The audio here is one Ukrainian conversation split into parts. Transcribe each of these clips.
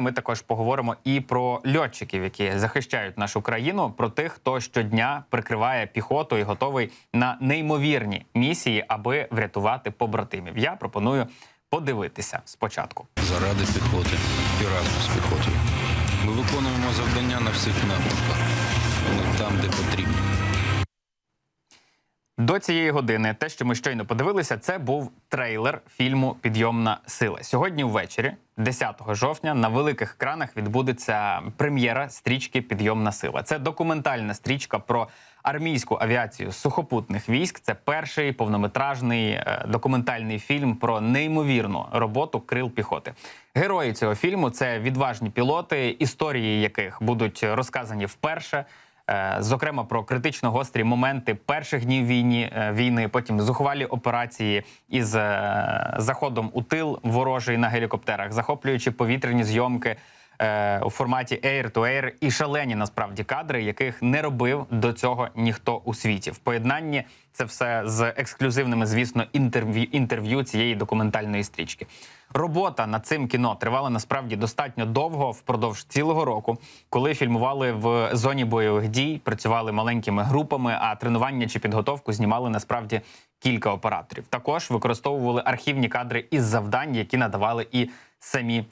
звісно, ми також поговоримо і про льотчиків, які захищають нашу країну, про тих, хто щодня прикриває піхоту і готовий на неймовірні місії, аби врятувати побратимів. Я пропоную подивитися спочатку. заради піхоти і разом з піхотою. Ми виконуємо завдання на всіх напрямках, там, де потрібно. До цієї години, те, що ми щойно подивилися, це був трейлер фільму Підйомна сила. Сьогодні ввечері, 10 жовтня, на великих екранах відбудеться прем'єра стрічки Підйомна сила. Це документальна стрічка про армійську авіацію сухопутних військ. Це перший повнометражний е, документальний фільм про неймовірну роботу крил піхоти. Герої цього фільму це відважні пілоти, історії яких будуть розказані вперше. Е, Зокрема, про критично гострі моменти перших днів війни, е, війни, потім зухвалі операції із е, заходом у тил ворожий на гелікоптерах, захоплюючи повітряні зйомки е, у форматі Air to Air і шалені насправді кадри, яких не робив до цього ніхто у світі. В поєднанні це все з ексклюзивними, звісно, інтерв'ю інтерв'ю цієї документальної стрічки. Робота над цим кіно тривала насправді достатньо довго впродовж цілого року, коли фільмували в зоні бойових дій, працювали маленькими групами, а тренування чи підготовку знімали насправді кілька операторів. Також використовували архівні кадри із завдань, які надавали і самі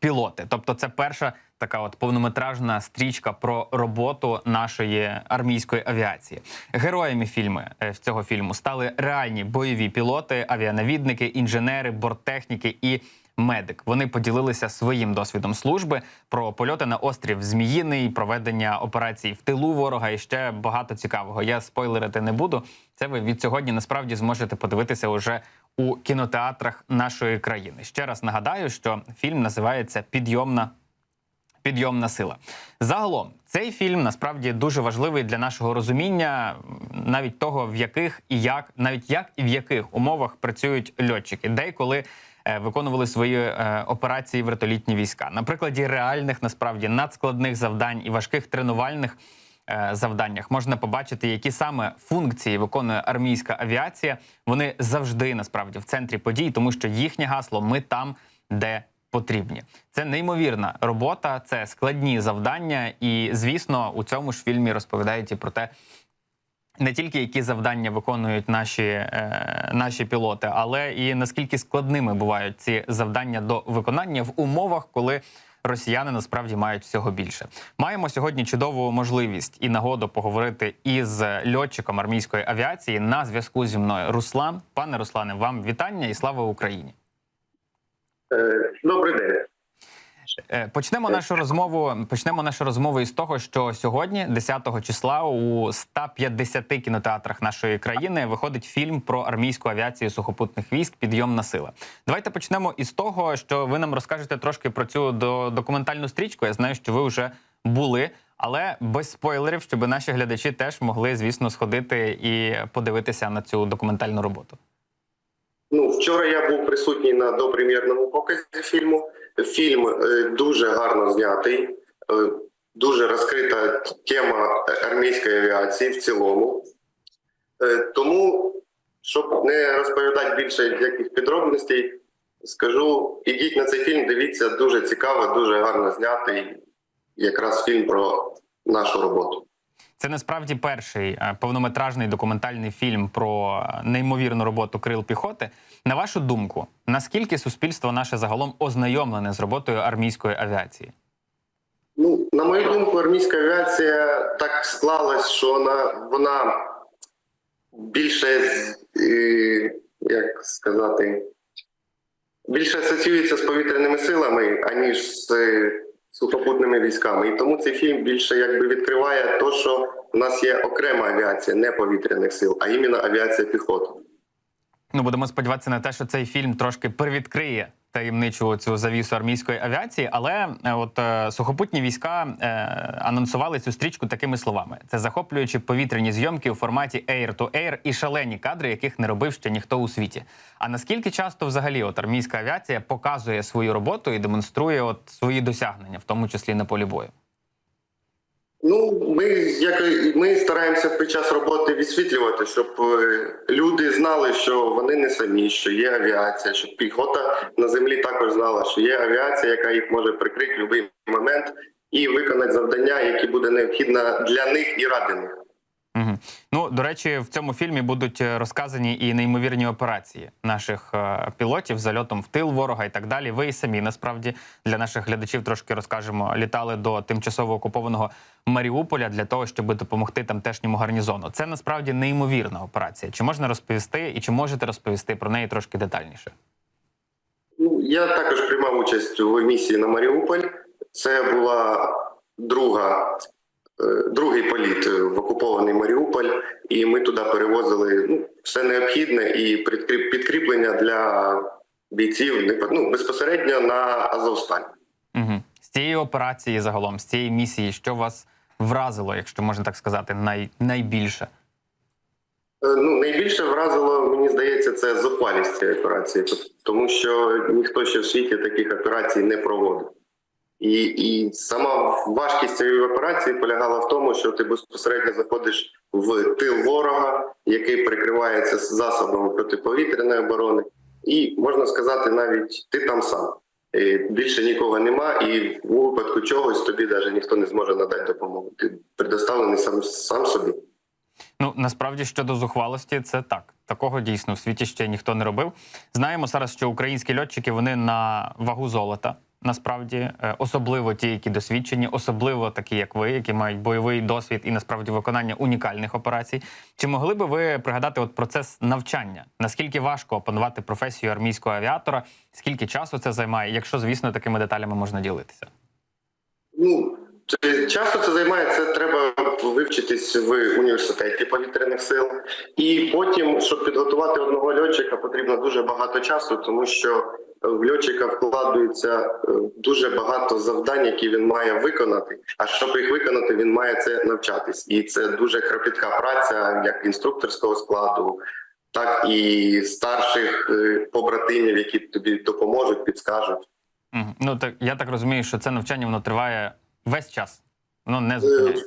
пілоти. Тобто, це перша така от повнометражна стрічка про роботу нашої армійської авіації. Героями фільми е, цього фільму стали реальні бойові пілоти, авіанавідники, інженери, борттехніки і. Медик вони поділилися своїм досвідом служби про польоти на острів Зміїний, проведення операцій в тилу ворога і ще багато цікавого. Я спойлерити не буду. Це ви від сьогодні насправді зможете подивитися уже у кінотеатрах нашої країни. Ще раз нагадаю, що фільм називається Підйомна підйомна сила. Загалом, цей фільм насправді дуже важливий для нашого розуміння, навіть того, в яких і як, навіть як і в яких умовах працюють льотчики, де коли виконували свої е, операції вертолітні війська. На прикладі реальних насправді надскладних завдань і важких тренувальних. е, Завданнях можна побачити, які саме функції виконує армійська авіація. Вони завжди насправді в центрі подій, тому що їхнє гасло ми там, де потрібні. Це неймовірна робота, це складні завдання, і звісно, у цьому ж фільмі розповідають і про те, не тільки які завдання виконують наші, е, наші пілоти, але і наскільки складними бувають ці завдання до виконання в умовах, коли росіяни насправді мають всього більше. Маємо сьогодні чудову можливість і нагоду поговорити із льотчиком армійської авіації на зв'язку зі мною. Руслан, пане Руслане, вам вітання і слава Україні. Е, Добрий день. Е, Почнемо нашу розмову. Почнемо нашу розмову із того, що сьогодні, 10 числа, у 150 кінотеатрах нашої країни виходить фільм про армійську авіацію сухопутних військ Підйомна сила. Давайте почнемо із того, що ви нам розкажете трошки про цю до- документальну стрічку. Я знаю, що ви вже були, але без спойлерів, щоб наші глядачі теж могли, звісно, сходити і подивитися на цю документальну роботу. Ну, вчора я був присутній на допрем'єрному показі фільму. Фільм е, дуже гарно знятий, е, дуже розкрита тема армійської авіації в цілому. Е, тому, щоб не розповідати більше яких підробностей, скажу: ідіть на цей фільм, дивіться, дуже цікаво, дуже гарно знятий. Якраз фільм про нашу роботу. Це насправді перший е, повнометражний документальний фільм про е, неймовірну роботу крил піхоти. На вашу думку, наскільки суспільство наше загалом ознайомлене з роботою армійської авіації? Ну, на мою думку, армійська авіація так склалась, що вона, вона більше, як сказати, більше асоціюється з повітряними силами, аніж з сухопутними військами. І тому цей фільм більше якби відкриває те, що в нас є окрема авіація, не повітряних сил, а іменно авіація піхоти. Ну будемо сподіватися на те, що цей фільм трошки привідкриє таємничу цю завісу армійської авіації. Але е, от е, сухопутні війська е, анонсували цю стрічку такими словами: це захоплюючи повітряні зйомки у форматі Air to Air і шалені кадри, яких не робив ще ніхто у світі. А наскільки часто взагалі от армійська авіація показує свою роботу і демонструє от свої досягнення, в тому числі на полі бою? Ну, ми як ми стараємося під час роботи відсвітлювати, щоб е, люди знали, що вони не самі, що є авіація, щоб піхота на землі також знала, що є авіація, яка їх може прикрити в будь-який момент і виконати завдання, які буде необхідно для них і ради них. Ну, до речі, в цьому фільмі будуть е, розказані і неймовірні операції наших е, пілотів зальотом в тил ворога і так далі. Ви і самі насправді для наших глядачів трошки розкажемо. Літали до тимчасово окупованого Маріуполя для того, щоб допомогти тамтешньому гарнізону. Це насправді неймовірна операція. Чи можна розповісти і чи можете розповісти про неї трошки детальніше? Ну, я також приймав участь у місії на Маріуполь. Це була друга, другий політ в окупований Маріуполь, і ми туди перевозили ну, все необхідне і підкріп- підкріплення для бійців ну, безпосередньо на Азовсталь. Угу. З цієї операції загалом, з цієї місії, що вас вразило, якщо можна так сказати, най, найбільше? Е, Ну, найбільше вразило, мені здається, це зухвалість цієї операції, тому що ніхто ще в світі таких операцій не проводив. І, і сама важкість цієї операції полягала в тому, що ти безпосередньо заходиш в тил ворога, який прикривається засобами протиповітряної оборони, і можна сказати, навіть ти там сам. Більше нікого нема, і у випадку чогось тобі навіть ніхто не зможе надати допомогу. Ти предоставлений сам, сам собі. Ну насправді щодо зухвалості, це так. Такого дійсно в світі ще ніхто не робив. Знаємо зараз, що українські льотчики вони на вагу золота. Насправді, е, особливо ті, які досвідчені, особливо такі, як ви, які мають бойовий досвід і насправді виконання унікальних операцій. Чи могли би ви пригадати от процес навчання? Наскільки важко опанувати професію армійського авіатора? Скільки часу це займає? Якщо, звісно, такими деталями можна ділитися? Ну, часто це займає, це треба вивчитись в університеті повітряних сил. І потім, щоб підготувати одного льотчика, потрібно дуже багато часу, тому що в льотчика вкладаються е, дуже багато завдань, які він має виконати. А щоб їх виконати, він має це навчатись. І це дуже кропітка праця, як інструкторського складу, так і старших е, побратимів, які тобі допоможуть, підскажуть. Ну так я так розумію, що це навчання воно триває весь час. Воно не зупиняється.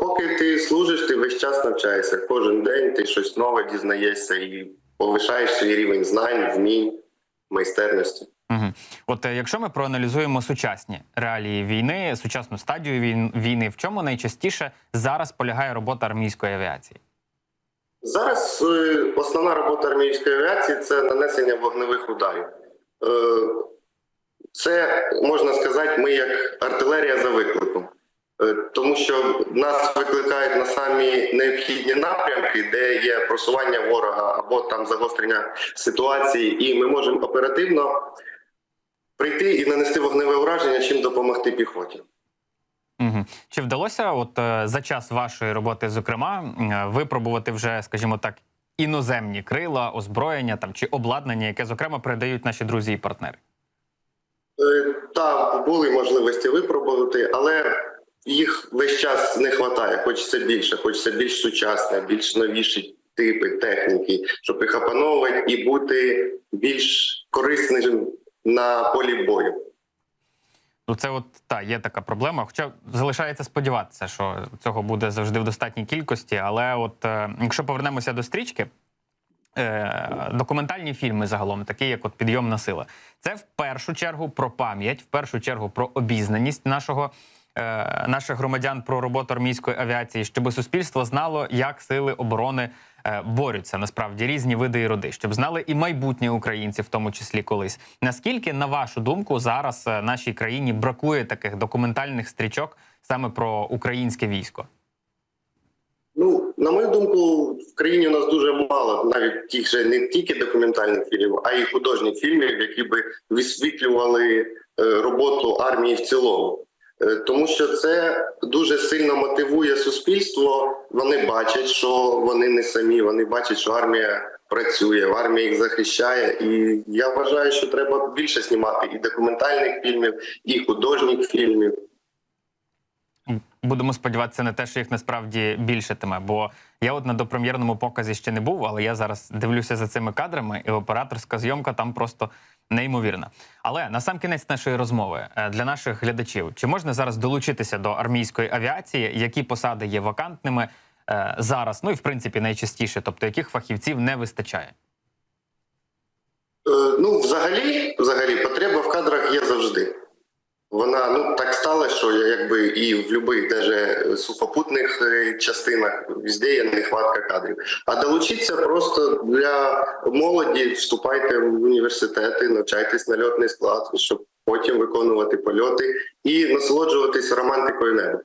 Поки ти служиш, ти весь час навчаєшся. Кожен день ти щось нове дізнаєшся і повишаєш свій рівень знань, вмінь, майстерності. Угу. От е, якщо ми проаналізуємо сучасні реалії війни, сучасну стадію війни, в чому найчастіше зараз полягає робота армійської авіації? Зараз е, основна робота армійської авіації це нанесення вогневих ударів. Е, Це можна сказати, ми як артилерія за викликом. Е, Тому що нас викликають на самі необхідні напрямки, де є просування ворога або там загострення ситуації, і ми можемо оперативно прийти і нанести вогневе ураження, чим допомогти піхоті. Угу. Чи вдалося, от е, за час вашої роботи, зокрема, е, випробувати вже, скажімо так, іноземні крила, озброєння там чи обладнання, яке зокрема передають наші друзі і партнери? Е, Так, були можливості випробувати, але їх весь час не вистачає. Хочеться більше, хочеться більш сучасне, більш новіші типи техніки, щоб їх опановувати і бути більш корисним на полі бою. Ну, це от та є така проблема. Хоча залишається сподіватися, що цього буде завжди в достатній кількості. Але от е, якщо повернемося до стрічки, е, документальні фільми загалом, такі як от Підйомна сила, це в першу чергу про пам'ять, в першу чергу про обізнаність нашого. Е, Наших громадян про роботу армійської авіації, щоб суспільство знало, як сили оборони е, борються насправді різні види і роди, щоб знали і майбутнє українців, в тому числі колись. Наскільки, на вашу думку, зараз е, нашій країні бракує таких документальних стрічок саме про українське військо? Ну, на мою думку, в країні у нас дуже мало навіть тих же не тільки документальних фільмів, а й художніх фільмів, які би висвітлювали роботу армії в цілому. Е, Тому що це дуже сильно мотивує суспільство. Вони бачать, що вони не самі, вони бачать, що армія працює, армія їх захищає. І я вважаю, що треба більше знімати і документальних фільмів, і художніх фільмів. Будемо сподіватися на те, що їх насправді більшатиме. Бо я от на допрем'єрному показі ще не був, але я зараз дивлюся за цими кадрами, і операторська зйомка там просто неймовірна. Але на сам кінець нашої розмови е, для наших глядачів, чи можна зараз долучитися до армійської авіації, які посади є вакантними е, зараз? Ну і в принципі найчастіше, тобто яких фахівців не вистачає? Е, Ну, взагалі, взагалі, потреба в кадрах є завжди. Вона ну так стало, що якби і в будь-яких даже сухопутних е, частинах везде є нехватка кадрів. А долучитися просто для молоді, вступайте в університети, навчайтесь на льотний склад, щоб потім виконувати польоти і насолоджуватись романтикою неба.